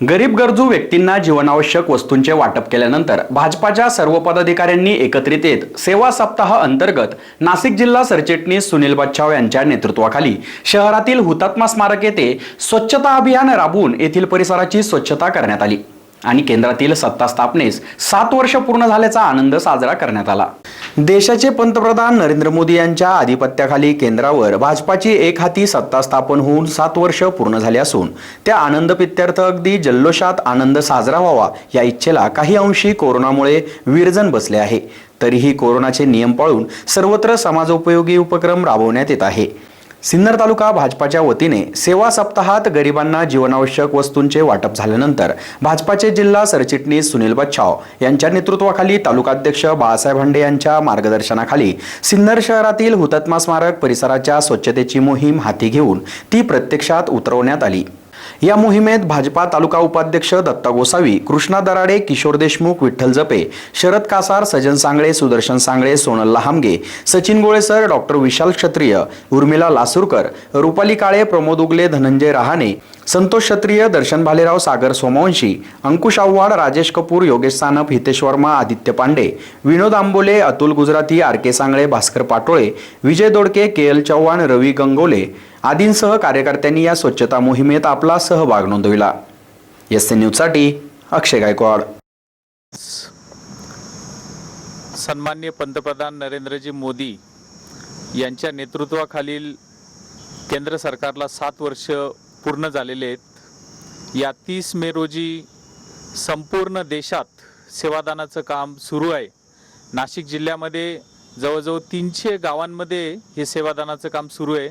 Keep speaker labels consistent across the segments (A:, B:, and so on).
A: गरीब गरजू व्यक्तींना जीवनावश्यक वस्तूंचे वाटप केल्यानंतर भाजपाच्या सर्व पदाधिकाऱ्यांनी एकत्रित येत सेवा सप्ताह अंतर्गत नाशिक जिल्हा सरचिटणीस सुनील बच्छाव यांच्या नेतृत्वाखाली शहरातील हुतात्मा स्मारक येथे स्वच्छता अभियान राबवून येथील परिसराची स्वच्छता करण्यात आली. आणि केंद्रातील सत्ता स्थापनेस सात वर्ष पूर्ण झाल्याचा आनंद साजरा करण्यात आला. देशाचे पंतप्रधान नरेंद्र मोदी यांच्या आधिपत्याखाली केंद्रावर भाजपाची एक हाती सत्ता स्थापन होऊन सात वर्ष पूर्ण झाले असून त्या आनंद पित्यर्थ अगदी जल्लोषात आनंद साजरा व्हावा या इच्छेला काही अंशी कोरोनामुळे विरजन बसले आहे. तरीही कोरोनाचे नियम पाळून सर्वत्र समाजोपयोगी उपक्रम राबवण्यात येत आहे. सिन्नर तालुका भाजपाच्या वतीने सेवा सप्ताहात गरिबांना जीवनावश्यक वस्तूंचे वाटप झाल्यानंतर भाजपाचे जिल्हा सरचिटणीस सुनील बच्छाव यांच्या नेतृत्वाखाली तालुकाध्यक्ष बाळासाहेब हांडे यांच्या मार्गदर्शनाखाली सिन्नर शहरातील हुतात्मा स्मारक परिसराच्या स्वच्छतेची मोहीम हाती घेऊन ती प्रत्यक्षात उतरवण्यात आली. या मोहिमेत भाजपा तालुका उपाध्यक्ष दत्ता गोसावी कृष्णा दराडे किशोर देशमुख विठ्ठल जपे शरद कासार सजन सांगळे सुदर्शन सांगळे सोनल लहामगे सचिन गोळेसर डॉक्टर विशाल क्षत्रिय उर्मिला लासूरकर रुपाली काळे प्रमोद उगले Dhananjay Rahane Santosh Kshatriya Darshan Bhalerao Sagar Somvanshi Ankush Awhad Rajesh Kapoor Yogesh Sanap Hitesh Verma Aditya Pande Vinod Ambole Atul Gujarati R K Sangle Bhaskar Patole Vijay Dodke K L Chavan Ravi Gangole आदींसह कार्यकर्त्यांनी या स्वच्छता मोहिमेत आपला सहभाग नोंदविला. S C न्यूजसाठी अक्षय गायकवाड.
B: सन्मान्य पंतप्रधान नरेंद्रजी मोदी यांच्या नेतृत्वाखालील केंद्र सरकारला सात वर्ष पूर्ण झालेले आहेत. या तीस मे रोजी संपूर्ण देशात सेवादानाचं काम सुरू आहे. नाशिक जिल्ह्यामध्ये जवळजवळ तीनशे गावांमध्ये हे सेवादानाचं काम सुरू आहे.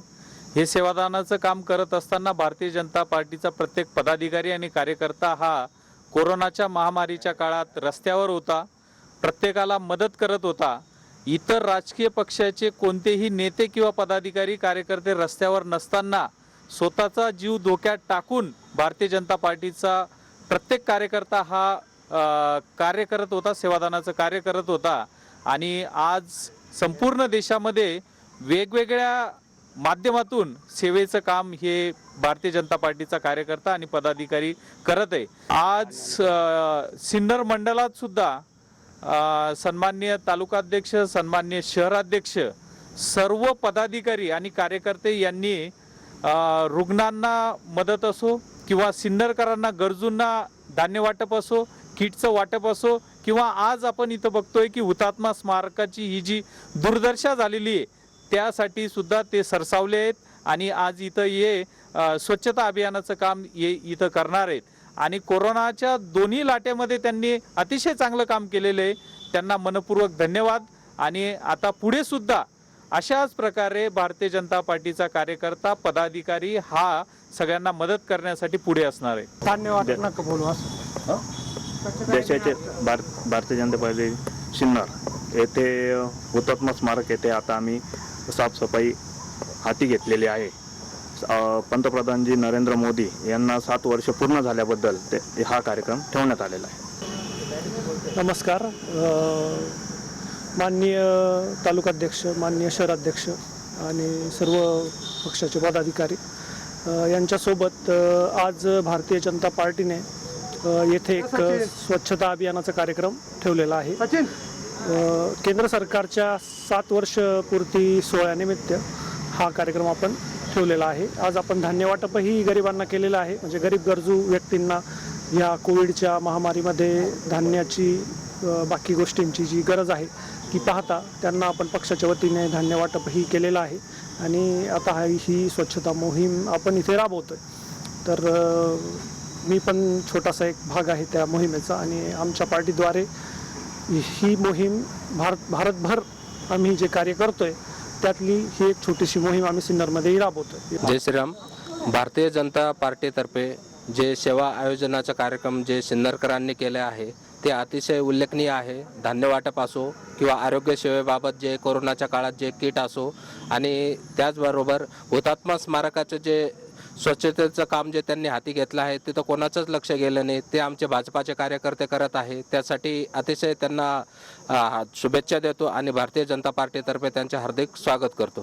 B: हे सेवादानाचं काम करत असताना भारतीय जनता पार्टीचा प्रत्येक पदाधिकारी आणि कार्यकर्ता हा कोरोनाच्या महामारीच्या काळात रस्त्यावर होता. प्रत्येकाला मदत करत होता. इतर राजकीय पक्षाचे कोणतेही नेते किंवा पदाधिकारी कार्यकर्ते रस्त्यावर नसताना स्वतःचा जीव धोक्यात टाकून भारतीय जनता पार्टीचा प्रत्येक कार्यकर्ता हा कार्य करत होता सेवादानाचं कार्य करत होता. आणि आज संपूर्ण देशामध्ये वेगवेगळ्या माध्यमातून सेवेचं काम हे भारतीय जनता पार्टीचा कार्यकर्ता आणि पदाधिकारी करत आहे. आज सिन्नर मंडळात सुद्धा सन्मान्य तालुकाध्यक्ष सन्मान्य शहराध्यक्ष सर्व पदाधिकारी आणि कार्यकर्ते यांनी रुग्णांना मदत असो किंवा सिन्नरकरांना गरजूंना धान्य वाटप असो किटचं वाटप असो किंवा आज आपण इथं बघतोय की हुतात्मा स्मारकाची ही जी दुर्दशा झालेली आहे त्यासाठी सुद्धा ते सरसावले आहेत आणि आज इथं ये स्वच्छता अभियानाचं काम ये इथं करणार आहेत. आणि कोरोनाच्या दोन्ही लाटेमध्ये त्यांनी अतिशय चांगलं काम केलेलं आहे. त्यांना मनपूर्वक धन्यवाद आणि आता पुढे सुद्धा अशाच प्रकारे भारतीय जनता पार्टीचा कार्यकर्ता पदाधिकारी हा सगळ्यांना मदत करण्यासाठी पुढे असणार आहे.
C: धन्यवाद. नका बोलू असं.
D: देशाचे भार भारतीय जनता पार्टी सिन्नर येथे हुतात्मा स्मारक येथे आता आम्ही साफसफाई हाती घेतलेली आहे. पंतप्रधानजी नरेंद्र मोदी यांना सात वर्ष पूर्ण झाल्याबद्दल ते हा कार्यक्रम ठेवण्यात आलेला आहे.
C: नमस्कार. माननीय तालुकाध्यक्ष माननीय शहराध्यक्ष आणि सर्व पक्षाचे पदाधिकारी यांच्यासोबत आज भारतीय जनता पार्टीने येथे एक स्वच्छता अभियानाचा कार्यक्रम ठेवलेला आहे. केंद्र सरकारच्या सात वर्ष पूर्ती सोहळ्यानिमित्त हा कार्यक्रम आपण ठेवलेला आहे. आज आपण धान्य वाटपही गरिबांना केलेलं आहे. म्हणजे गरीब गरजू व्यक्तींना या कोविडच्या महामारीमध्ये धान्याची बाकी गोष्टींची जी गरज आहे ती पाहता त्यांना आपण पक्षाच्या वतीने धान्य वाटपही केलेलं आहे. आणि आता हा ही स्वच्छता मोहीम आपण इथे राबवतोय. तर मी पण छोटासा एक भाग आहे त्या मोहिमेचा आणि आमच्या पार्टीद्वारे ही मोहीम भारत भारतभर आम्ही जे कार्य करतोय त्यातली ही एक छोटीशी मोहीम आम्ही सिन्नरमध्येही राबवतोय.
E: जय श्रीराम. भारतीय जनता पार्टीतर्फे जे सेवा आयोजनाचा कार्यक्रम जे सिन्नरकरांनी केले आहे ते अतिशय उल्लेखनीय आहे. धान्य वाटप असो किंवा आरोग्य सेवेबाबत जे कोरोनाच्या काळात जे किट असो आणि त्याचबरोबर हुतात्मा स्मारकाचं जे स्वच्छतेचं काम जे त्यांनी हाती घेतलं आहे तिथं कोणाचंच लक्ष गेलं नाही. ते आमचे भाजपाचे कार्यकर्ते करत आहे. त्यासाठी अतिशय त्यांना शुभेच्छा देतो आणि भारतीय जनता पार्टीतर्फे त्यांचे हार्दिक स्वागत करतो.